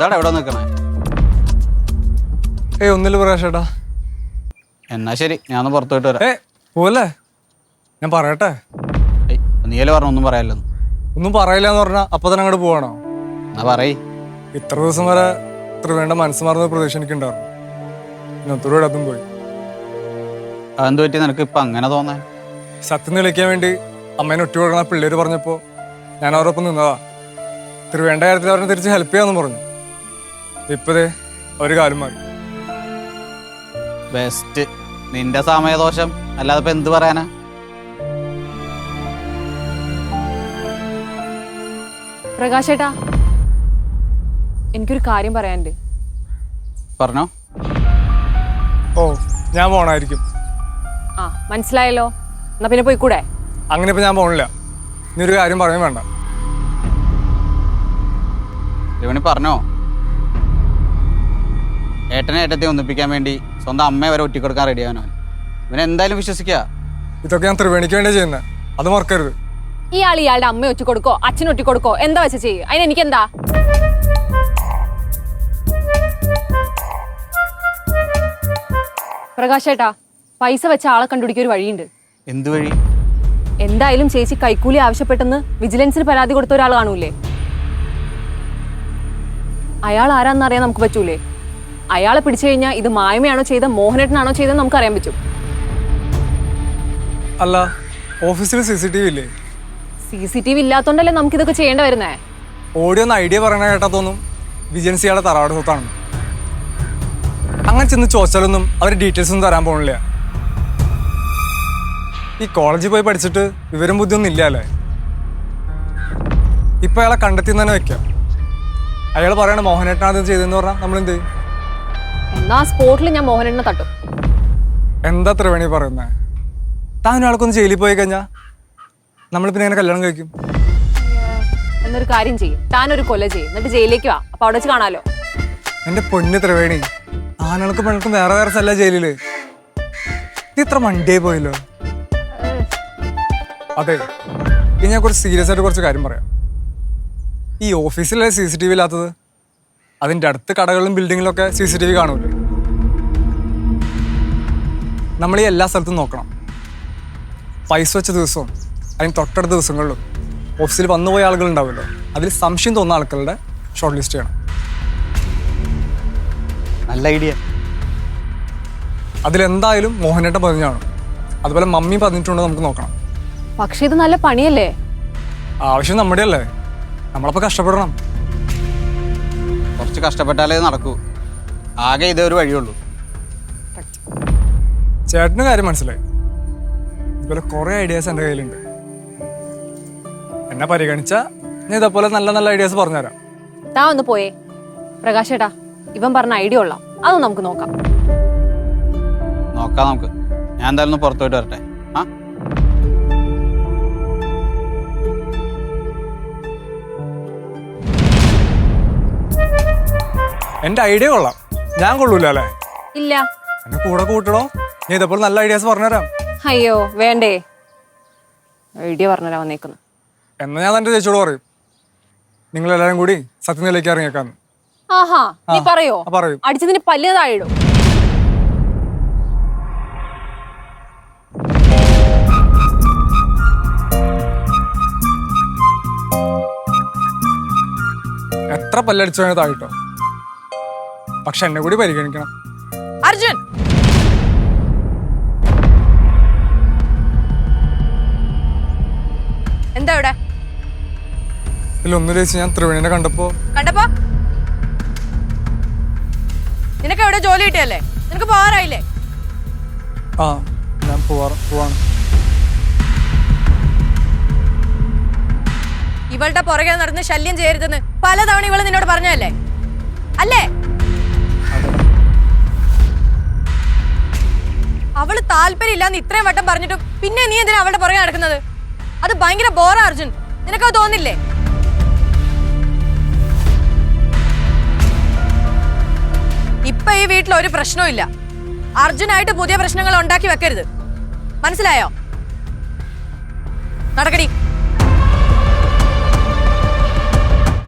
എന്താടാ എവിടെ നിൽക്കണേ? ഏയ് ഒന്നില്ല പ്രകാശേട്ടാ എന്നാ ശരി ഞാൻ പുറത്തു പോയിട്ട് വരാം. ഏ പോലെ ഞാൻ പറയട്ടെ? ഏയ് നീയല്ലേ പറഞ്ഞു ഒന്നും പറയാമല്ലോ ഒന്നും പറയില്ല എന്ന് പറഞ്ഞാൽ അപ്പൊ തന്നെ അങ്ങോട്ട് പോവാണോ? എന്നാ പറയ്. ഇത്ര ദിവസം വരെ ഇത്ര വേണ്ട മനസ്സ് മാറുന്ന പ്രതീക്ഷ എനിക്കുണ്ടായിരുന്നു. ഉണ്ടായിരുന്നു ഒത്തിരി പോയി. അതെന്ത് പറ്റി? നിനക്ക് ഇപ്പൊ അങ്ങനെ തോന്നാൻ സത്യം നിലയ്ക്കാൻ വേണ്ടി അമ്മേനെ ഒറ്റ കൊടുക്കണ പിള്ളേര് പറഞ്ഞപ്പോ ഞാൻ അവരോടൊപ്പം നിന്നതാ. ഇത്ര വേണ്ട കാര്യത്തിൽ അവരെ തിരിച്ച് ഹെൽപ്പ് ചെയ്യാന്ന് പറഞ്ഞു. ഇപ്പതേ ഒരു കാലം മാറി. ബെസ്റ്റ് നിന്റെ സമയദോഷം. അല്ലാതെ ഇപ്പൊ എന്ത് പറയാനാ? പ്രകാശേട്ടാ എനിക്കൊരു കാര്യം പറയാനുണ്ട്. പറഞ്ഞോ. ഓ ഞാൻ പോണായിരിക്കും. ആ മനസ്സിലായല്ലോ. എന്നാ പിന്നെ പോയിക്കൂടെ? അങ്ങനെ ഇപ്പൊ ഞാൻ പോണില്ല. ഇനി ഒരു കാര്യം പറയാൻ വേണ്ട. പറഞ്ഞോ? ഏട്ടനെ ഏട്ടത്തെ ഒന്നിപ്പിക്കാൻ വേണ്ടി സ്വന്തം അമ്മയെ വരെ ഒറ്റിക്കൊടുക്കാൻ റെഡിയാവനോ ഇവനെ എന്തായാലും വിശ്വസിക്കുക ഇതൊക്കെ ഞാൻ ത്രിവേണിക്ക് വേണ്ടി ചെയ്യുന്നത് അത് മറക്കരുത്. ഇയാൾ ഇയാളുടെ അമ്മ ഒറ്റ കൊടുക്കോ അച്ഛൻ ഒറ്റ കൊടുക്കോ എന്താ വെച്ച ചെയ്യ്? അതിന് എനിക്കെന്താ? പ്രകാശേട്ടാ പൈസ വെച്ച ആളെ കണ്ടുപിടിക്കാൻ ഒരു വഴിയുണ്ട്. എന്ത് വഴി? എന്തായാലും ചേച്ചി കൈക്കൂലി ആവശ്യപ്പെട്ടെന്ന് വിജിലൻസിന് പരാതി കൊടുത്ത ഒരാൾ കാണൂലേ അയാൾ ആരാന്നറിയാൻ നമുക്ക് പറ്റൂലേ? അയാളെ പിടിച്ചു കഴിഞ്ഞാൽ ഇത് മായമയാണോ ചെയ്ത മോഹനേട്ടനാണോ ചെയ്തത് നമുക്ക് അറിയാൻ പറ്റും. അല്ല ഓഫീസിൽ സി സി ടി വി ഇല്ലേ? സി സി ടി വി ഇല്ലാത്തോണ്ടല്ലേ നമുക്ക് ഇതൊക്കെ ചെയ്യേണ്ടി വരുന്നേ? ഓടി ഒന്ന് ഐഡിയ പറയണ കേട്ടാ തോന്നും. വിജയൻസിയുടെ തറവാട് സ്വത്താണ്. അങ്ങനെ ചെന്ന് ചോദിച്ചാലൊന്നും അവർ ഡീറ്റെയിൽസ് ഒന്നും തരാൻ പോകണില്ല ഈ കോളേജിൽ പോയി പഠിച്ചിട്ട് വിവരം ബുദ്ധിയൊന്നും ഇല്ല അല്ലേ? ഇപ്പൊ അയാളെ കണ്ടെത്തി തന്നെ വെക്കാം. അയാൾ പറയണ മോഹനേട്ടനാണ് ചെയ്തെന്ന് ചെയ്തതെന്ന് പറഞ്ഞാൽ നമ്മൾ എന്ത് ചെയ്യും? എന്നാ സ്പോട്ടിൽ ഞാൻ മോഹനേട്ടനെ തട്ടും. എന്താ ത്രിവേണി പറയുന്നത് താൻ ഒരാൾക്കൊന്ന് ജയിലിൽ പോയി കഴിഞ്ഞാ നമ്മൾ പിന്നെ എങ്ങനെ കല്യാണം കഴിക്കും? എന്നൊരു കാര്യം ചെയ്യും. താൻ ഒരു കൊല ചെയ്യും. എന്നിട്ട് ജയിലിലേക്ക് വാ. അപ്പൊ അവിടെ വെച്ച് കാണാലോ. എന്റെ പൊന്ന് ത്രിവേണി ആണുങ്ങൾക്കും പെണ്ണുക്കും വേറെ വേറെ സ്ഥല ജയിലിൽ? നീ ഇത്ര മണ്ടിയായി പോയല്ലോ. അതെ. ഇനി ഞാൻ കുറച്ച് സീരിയസ് ആയിട്ട് കുറച്ച് കാര്യം പറയാം. ഈ ഓഫീസിലെ സി സി ടി വി ഇല്ലാത്തത്? അതിന്റെ അടുത്ത് കടകളിലും ബിൽഡിങ്ങിലും ഒക്കെ സി സി ടി വി കാണൂലേ? നമ്മൾ ഈ എല്ലാ സ്ഥലത്തും നോക്കണം. പൈസ വെച്ച ദിവസവും അല്ലെങ്കിൽ തൊട്ടടുത്ത ദിവസങ്ങളിലും ഓഫീസിൽ വന്നുപോയ ആളുകൾ ഉണ്ടാവുമല്ലോ അതിൽ സംശയം തോന്നുന്ന ആൾക്കാരുടെ ഷോർട്ട് ലിസ്റ്റ് ചെയ്യണം. നല്ല ഐഡിയ. അതിലെന്തായാലും മോഹനേട്ടൻ പറഞ്ഞാണ് അതുപോലെ മമ്മി പറഞ്ഞിട്ടുണ്ടോ നമുക്ക് നോക്കണം. പക്ഷെ ഇത് നല്ല പണിയല്ലേ? ആവശ്യം നമ്മുടെ അല്ലേ നമ്മളപ്പോൾ കഷ്ടപ്പെടണം. കുറച്ച് കഷ്ടപ്പെട്ടാലേ നടക്കൂ. ആകെ ഇതേ ഒരു വഴിയുള്ളൂ. ചേട്ടന് കാര്യം മനസ്സിലായി. ഇതുപോലെ കുറേ ഐഡിയാസ് എന്റെ കയ്യിലുണ്ട്. എന്നെ പരിഗണിച്ച ഞാൻ ഇതേപോലെ നല്ല നല്ല ഐഡിയാസ് പറഞ്ഞുതരാം. താ ഒന്ന് പോയേ. പ്രകാശേട്ടാ ഇവൻ പറഞ്ഞ ഐഡിയ ഉള്ള അത് നമുക്ക് നോക്കാം. നോക്കാം നമുക്ക്. ഞാൻ എന്തായാലും ഒന്ന് പുറത്തു പോയിട്ട് വരട്ടെ. ആ? എന്റെ ഐഡിയ കൊള്ളാം. ഞാൻ കൊള്ളൂല അല്ലേ? ഇല്ല. എന്നെ കൂടെ കൂട്ടണോ? ഞാൻ ഇതേപോലെ നല്ല ഐഡിയാസ് പറഞ്ഞുതരാം. അയ്യോ വേണ്ടേ. ഐഡിയ പറഞ്ഞുതരാ വന്നേക്കുന്നു. എന്നാ ഞാൻ തന്റെ ചേച്ചിയോട് പറയും. നിങ്ങൾ എല്ലാരും കൂടി സത്യനിലേക്ക് ഇറങ്ങിയേക്കാന്ന് ആഹാ നീ പറയോ? ആ, പറയും. അടിച്ചതിന് പല്ല് താഴെയിടും എത്ര പല്ലടിച്ചു വേണേ താഴിട്ടോ പക്ഷെ എന്നെ കൂടി പരിഗണിക്കണം. അർജുൻ! എന്താ ഇവിടെ ഇതിലൊന്നും ചേച്ചി ഞാൻ ത്രിവേണിനെ കണ്ടപ്പോൾ കണ്ടപ്പോ? നിനക്ക് എവിടെ ജോലി കിട്ടിയല്ലേ? നിനക്ക് പോകാറായില്ലേ ആ ഞാൻ പോവാറ് പോവാണ്. ഇവളുടെ പുറകെ നടന്ന് ശല്യം ചെയ്യരുതെന്ന് പലതവണ ഇവൾ നിന്നോട് പറഞ്ഞല്ലേ അല്ലേ? അവൾ താല്പര്യമില്ലാന്ന് ഇത്രയും വട്ടം പറഞ്ഞിട്ടും പിന്നെ നീ എന്തിനാ അവളുടെ പുറകെ നടക്കുന്നത്? ഭയങ്കര ബോറാ അർജുൻ. നിനക്കത് തോന്നില്ലേ? ഇപ്പൊ ഈ വീട്ടിൽ ഒരു പ്രശ്നവും ഇല്ല. അർജുനായിട്ട് പുതിയ പ്രശ്നങ്ങൾ ഉണ്ടാക്കി വെക്കരുത്. മനസ്സിലായോ? നടക്കടി.